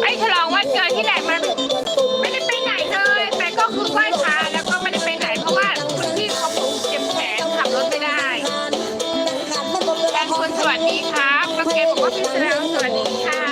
ไปฉลองวันเกิดที่ไหนมัไม่ได้ไปไหนเลย แต่ก็คือไหว้พระแล้วก็ไม่ได้ไปไหนเพราะว่าคุณพี่เขาปวเจ็บแขนขับรถไม่ได้แฟนคนสวัสดีครับก็เกมบอกว่าพี่แสดงสวัสดีค่ะ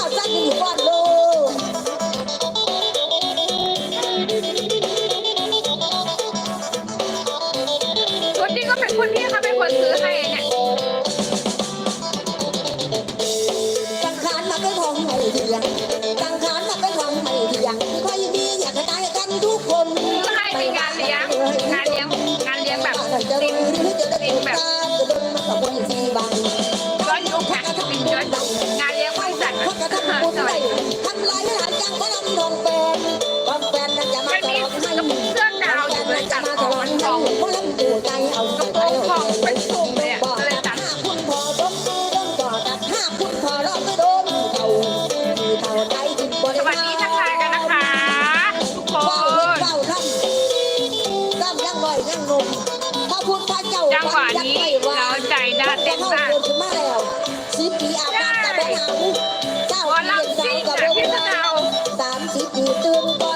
ตักคนนี้ก็เป็นคนพี่ค่ะเป็นคนซื้อค่ะ องเดือนถึงมาแล้วสิบปีอาบน้ำกับบ่หนาวเก้าปีเย็นสาวกับบ่เมื่อยสามสิบปีตื่น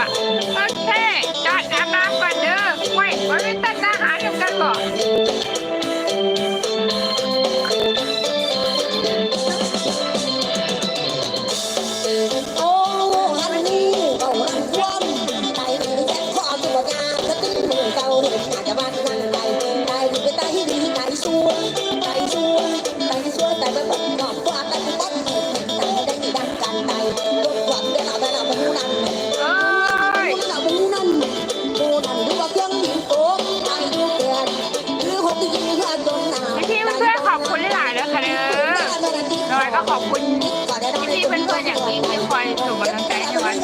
อะโอเคจัดอาบน้ำก่อนเด้อไว้ไว้ไปเต้นอาหารเดียวกันบ่โอ้ฮันนี่โอ้ฮันนี่ใจแค่ความสุขงก็ต้นหูเจ้าหนึ่งอาจจะวันนั้น เด้อน้อยก็ขอบคุณที่เพื่อนๆอย่างนี้ที่คอยส่งกำลังใจให้วัน